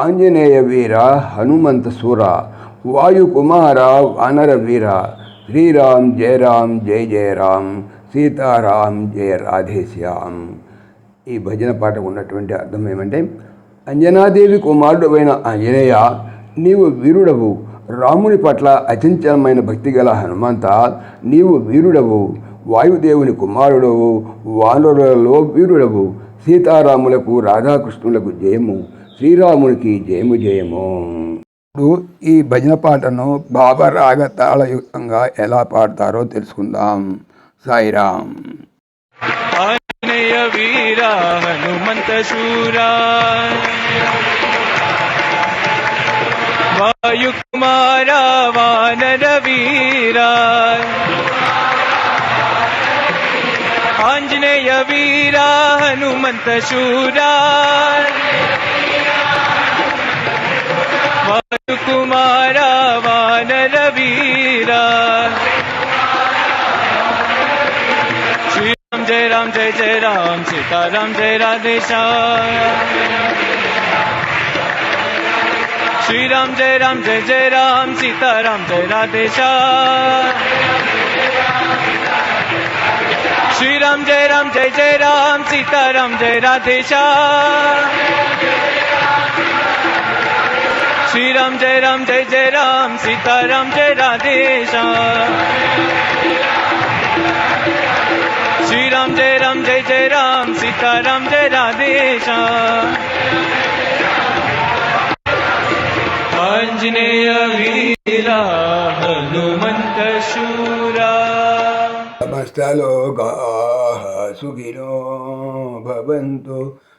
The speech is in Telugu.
ఆంజనేయ వీర హనుమంత సూర వాయుకుమార వానర వీర శ్రీరామ్ జయ రామ్ జయ జయ రామ్ సీతారాం జయ రాధేశ్యామ్. ఈ భజన పాట ఉన్నటువంటి అర్థం ఏమంటే అంజనాదేవి కుమారుడు అయిన ఆంజనేయ నీవు వీరుడవు. రాముని పట్ల అచంచలమైన భక్తి గల హనుమంత నీవు వీరుడవు. వాయుదేవుని కుమారుడవు. వానరులలో వీరుడవు. సీతారాములకు రాధాకృష్ణులకు జయము. శ్రీరామునికి జయము జయము. ఇప్పుడు ఈ భజన పాటను బాబా రాగ తాళయుక్తంగా ఎలా పాడతారో తెలుసుకుందాం. సాయిరామ్. ఆంజనేయ వీర హనుమంత శూరా వాయుకుమార వానర వీర. ఆంజనేయ వీర హనుమంత శూరా तुम्हारा वान रवीरा। श्री राम जय राम जय जय राम, सीताराम जय राधे श्री राम जय राम जय जय राम, सीताराम जय राधे श्री राम जय राम जय जय राम, सीताराम जय राधे श्याम श्री राम जय राम, जय जय राम सीता राम जय राधेश श्री राम जय राम, जय जय राम सीता राम जय राधेश आंजनेय वीरा हनुमंत शूरा। समस्तलोकाः सुखिनो भवन्तु।